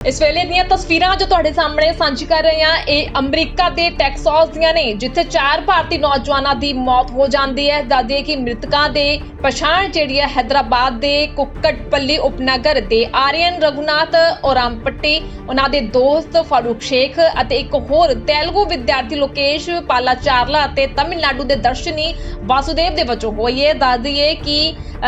ਇਸ ਵੇਲੇ ਦੀਆਂ ਤਸਵੀਰਾਂ ਜੋ ਤੁਹਾਡੇ ਸਾਹਮਣੇ ਸਾਂਝੀ ਕਰ ਰਹੇ ਹਾਂ, ਇਹ ਅਮਰੀਕਾ ਦੇ ਟੈਕਸਾਸ ਦੀਆਂ ਨੇ, ਜਿੱਥੇ ਚਾਰ ਭਾਰਤੀ ਨੌਜਵਾਨਾਂ ਦੀ ਮੌਤ ਹੋ ਜਾਂਦੀ ਹੈ। ਦੱਸਦੇ ਕਿ ਮ੍ਰਿਤਕਾਂ ਦੇ ਪਛਾਣ ਜਿਹੜੀ ਹੈ ਹੈਦਰਾਬਾਦ ਦੇ ਕੁੱਕਟਪੱਲੀ ਉਪਨਗਰ ਦੇ ਆਰੀਅਨ ਰਘੁਨਾਥ ਔਰਾਮਪੱਟੀ, ਉਹਨਾਂ ਦੇ ਦੋਸਤ ਫਾਰੂਕ ਸ਼ੇਖ ਅਤੇ ਇੱਕ ਹੋਰ ਤੇਲਗੂ ਵਿਦਿਆਰਥੀ ਲੋਕੇਸ਼ ਪਾਲਾਚਾਰਲਾ ਅਤੇ ਤਮਿਲਨਾਡੂ ਦੇ ਦਰਸ਼ਨੀ ਵਾਸੁਦੇਵ ਦੇ ਵਜੋਂ ਹੋਈ ਹੈ। ਦੱਸ ਕਿ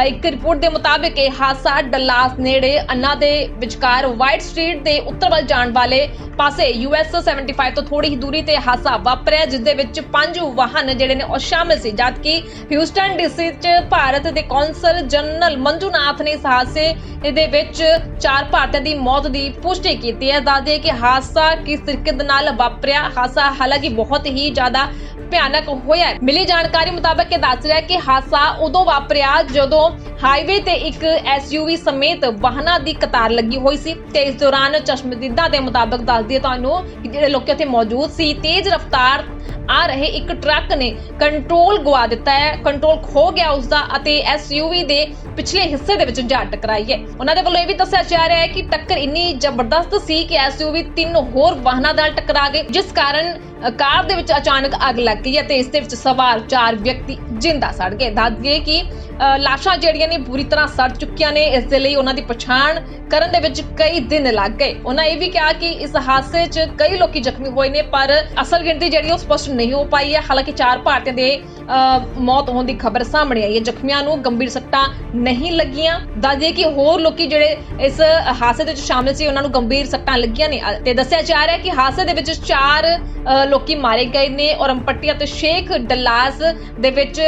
ਇੱਕ ਰਿਪੋਰਟ ਦੇ ਮੁਤਾਬਕ ਇਹ ਹਾਦਸਾ ਡੱਲਾਸ ਨੇੜੇ ਅੰਨਾ ਦੇ ਵਿਚਕਾਰ ਵਾਈਟ ਸਟਰੀਟ ਦੇ ਉੱਤਰ ਵੱਲ ਜਾਣ ਵਾਲੇ ਪਾਸੇ ਯੂਐਸ 75 ਤੋਂ ਥੋੜੀ ਹੀ ਦੂਰੀ ਤੇ ਹਾਦਸਾ ਵਾਪਰਿਆ ਜਿਸ ਦੇ ਵਿੱਚ ਪੰਜ ਵਾਹਨ ਜਿਹੜੇ ਨੇ ਉਹ ਸ਼ਾਮਲ ਸੀ ਜਦਕਿ ਹਿਊਸਟਨ ਡੀਸੀ ਚ ਭਾਰਤ ਦੇ ਕੌਂਸਲ ਜਨਰਲ ਮੰਜੂਨਾਥ ਨੇ ਇਸ ਹਾਦਸੇ ਦੇ ਵਿੱਚ ਚਾਰ ਭਾਰਤੀਆਂ ਦੀ ਮੌਤ ਦੀ ਪੁਸ਼ਟੀ ਕੀਤੀ ਹੈ। ਦੱਸਦੇ ਕਿ ਹਾਦਸਾ ਕਿਸ ਤਰੀਕੇ ਦੇ ਨਾਲ ਵਾਪਰਿਆ। ਹਾਦਸਾ ਹਾਲਾਂਕਿ ਬਹੁਤ ਹੀ ਜ਼ਿਆਦਾ ਭਿਆਨਕ ਹੋਇਆ ਹੈ। ਮਿਲੀ ਜਾਣਕਾਰੀ ਮੁਤਾਬਕ ਇਹ ਦੱਸ ਰਿਹਾ ਕਿ ਹਾਦਸਾ ਉਦੋਂ ਵਾਪਰਿਆ ਜਦੋਂ ਹਾਈਵੇ ਤੇ ਇੱਕ ਐਸਯੂਵੀ ਸਮੇਤ ਵਾਹਨਾਂ ਦੀ ਕਤਾਰ ਲੱਗੀ ਹੋਈ ਸੀ ਤੇ ਇਸ ਦੌਰਾਨ ਚਸ਼ਮਦੀਦਾਂ ਦੇ ਮੁਤਾਬਕ ਦੱਸਦੀ ਹੈ ਤੁਹਾਨੂੰ ਕਿ ਜਿਹੜੇ ਲੋਕ ਉੱਥੇ ਮੌਜੂਦ ਸੀ, ਤੇਜ਼ ਰਫ਼ਤਾਰ ਆ ਰਹੇ ਇੱਕ ਟਰੱਕ ਨੇ ਕੰਟਰੋਲ ਗਵਾ ਦਿੱਤਾ ਹੈ, ਕੰਟਰੋਲ ਖੋ ਗਿਆ ਉਸ ਦਾ ਅਤੇ ਐਸਯੂਵੀ ਦੇ ਪਿਛਲੇ ਹਿੱਸੇ ਦੇ ਵਿੱਚ ਜਾ ਟਕਰਾਈ ਹੈ ਉਹਨਾਂ ਦੇ ਵੱਲੋਂ ਇਹ ਵੀ ਦੱਸਿਆ ਜਾ ਰਿਹਾ ਹੈ ਕਿ ਟੱਕਰ ਇੰਨੀ ਜ਼ਬਰਦਸਤ ਸੀ ਕਿ ਐਸਯੂਵੀ ਤਿੰਨ ਹੋਰ ਵਾਹਨਾਂ ਨਾਲ ਟਕਰਾ ਗਏ ਜਿਸ ਕਾਰਨ ਕਾਰ ਦੇ ਵਿੱਚ ਅਚਾਨਕ ਅੱਗ ਲੱਗ ਗਈ ਅਤੇ ਇਸ ਦੇ ਵਿੱਚ ਸਵਾਰ ਚਾਰ ਵਿਅਕਤੀ ਜਿੰਦਾ ਸੜ ਗਏ। ਦੱਸ ਦਈਏ ਕਿ ਲਾਸ਼ਾਂ ਜਿਹੜੀਆਂ ਨੇ ਪੂਰੀ ਤਰ੍ਹਾਂ ਸੜ ਚੁੱਕੀਆਂ ਨੇ। ਇਸ ਦੇ ਲਈ ਉਹਨਾਂ ਦੀ ਪਛਾਣ ਕਰਨ ਦੇ ਵਿੱਚ ਕਈ ਦਿਨ ਲੱਗ ਗਏ। ਉਹਨਾਂ ਇਹ ਵੀ ਕਿਹਾ ਕਿ ਇਸ ਹਾਦਸੇ 'ਚ ਕਈ ਲੋਕੀ ਜ਼ਖਮੀ ਹੋਏ ਨੇ ਪਰ ਅਸਲ ਗਿਣਤੀ ਜਿਹੜੀ ਉਹ ਸਪਸ਼ਟ ਨਹੀਂ ਹੋ ਪਾਈ ਹੈ। ਹਾਲਾਂਕਿ ਚਾਰ ਭਾਰਤੀਆਂ ਦੇ ਅ, ਮੌਤ ਹੋਣ ਦੀ ਖਬਰ ਸਾਹਮਣੇ ਆਈ ਹੈ। ਜ਼ਖਮੀਆਂ ਨੂੰ ਗੰਭੀਰ ਸੱਟਾਂ ਨਹੀਂ ਲੱਗੀਆਂ। ਦੱਸ ਕਿ ਹੋਰ ਲੋਕੀ ਜਿਹੜੇ ਇਸ ਹਾਦਸੇ ਦੇ ਵਿੱਚ ਸ਼ਾਮਿਲ ਸੀ ਉਹਨਾਂ ਨੂੰ ਗੰਭੀਰ ਸੱਟਾਂ ਲੱਗੀਆਂ ਨੇ। ਤੇ ਦੱਸਿਆ ਜਾ ਰਿਹਾ ਹੈ ਕਿ ਹਾਦਸੇ ਦੇ ਵਿੱਚ ਚਾਰ ਲੋਕੀ ਮਾਰੇ ਗਏ ਨੇ ਔਰ ਅੰਪੱਟੀ ਅਤੇ ਸ਼ੇਖ ਡਲਾਸ ਦੇ ਵਿੱਚ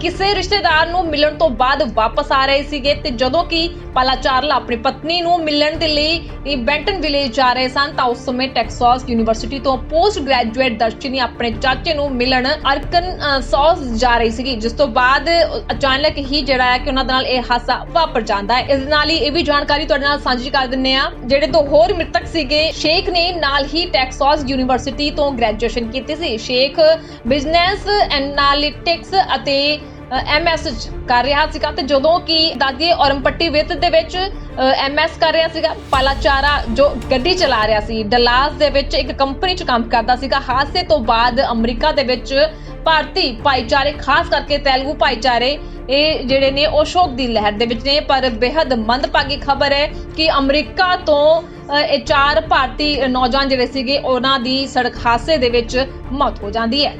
ਕਿਸੇ ਰਿਸ਼ਤੇਦਾਰ ਨੂੰ ਮਿਲਣ ਤੋਂ ਬਾਅਦ ਵਾਪਸ ਆ ਰਹੇ ਸੀਗੇ ਤੇ ਜਦੋਂ ਕਿ ਪਾਲਾਚਾਰਲਾ ਆਪਣੀ ਪਤਨੀ ਨੂੰ ਮਿਲਣ ਦੇ ਲਈ ਬੈਂਟਨ ਵਿਲੇਜ ਜਾ ਰਹੇ ਸਨ ਤਾਂ ਉਸ ਸਮੇਂ ਟੈਕਸਾਸ ਯੂਨੀਵਰਸਿਟੀ ਤੋਂ ਪੋਸਟ ਗ੍ਰੈਜੂਏਟ ਦਰਸ਼ਨੀ ਆਪਣੇ ਚਾਚੇ ਨੂੰ ਮਿਲਣ ਅਰਕਨ ਸੌਸ ਜਾ ਰਹੀ ਸੀਗੀ, ਜਿਸ ਤੋਂ ਬਾਅਦ ਅਚਾਨਕ ਹੀ ਜਿਹੜਾ ਹੈ ਕਿ ਉਹਨਾਂ ਨਾਲ ਇਹ ਹਾਦਸਾ ਵਾਪਰ ਜਾਂਦਾ ਹੈ। ਇਸ ਨਾਲ ਹੀ ਇਹ ਵੀ ਜਾਣਕਾਰੀ ਤੁਹਾਡੇ ਨਾਲ ਸਾਂਝੀ ਕਰ ਦਿੰਨੇ ਆ ਜਿਹੜੇ ਦੋ ਹੋਰ ਮ੍ਰਿਤਕ ਸੀਗੇ, ਸ਼ੇਖ ਨੇ ਨਾਲ ਹੀ ਟੈਕਸਾਸ ਯੂਨੀਵਰਸਿਟੀ ਤੋਂ ਗ੍ਰੈਜੂਏਟ ਗ੍ਰੈਜੂਏਸ਼ਨ ਕੀਤੀ ਸੀ। ਸ਼ੇਖ ਬਿਜ਼ਨਸ, ਐਨਾਲਿਟਿਕਸ ਅਤੇ ਐਮਐਸ ਕਰ ਰਿਹਾ ਸੀਗਾ ਤੇ ਜਦੋਂ ਕਿ ਦਾਦੀ ਔਰਮਪੱਟੀ ਵਿੱਤ ਦੇ ਵਿੱਚ ਐਮਐਸ ਕਰ ਰਿਹਾ ਸੀਗਾ, ਪਾਲਾਚਾਰਾ ਜੋ ਗੱਡੀ ਚਲਾ ਰਿਹਾ ਸੀ, ਡਲਾਸ ਦੇ ਵਿੱਚ ਇੱਕ ਕੰਪਨੀ 'ਚ ਕੰਮ ਕਰਦਾ ਸੀਗਾ। ਹਾਦਸੇ ਤੋਂ ਬਾਅਦ ਅਮਰੀਕਾ ਦੇ ਵਿੱਚ ਭਾਰਤੀ ਭਾਈਚਾਰੇ, ਖਾਸ ਕਰਕੇ ਤੇਲਗੂ ਭਾਈਚਾਰੇ, ਇਹ ਜਿਹੜੇ ਨੇ ਉਹ ਸ਼ੋਕ ਦੀ ਲਹਿਰ ਦੇ ਵਿੱਚ ਨੇ, ਪਰ ਬੇहद ਮੰਦਭਾਗੀ ਖਬਰ ਹੈ ਕਿ ਅਮਰੀਕਾ ਤੋਂ ਇਹ ਚਾਰ ਭਾਰਤੀ ਨੌਜਵਾਨ ਜਿਹੜੇ ਸੀਗੇ, ਉਹਨਾਂ ਦੀ ਸੜਕ ਹਾਦਸੇ ਦੇ ਵਿੱਚ ਮੌਤ ਹੋ ਜਾਂਦੀ ਹੈ।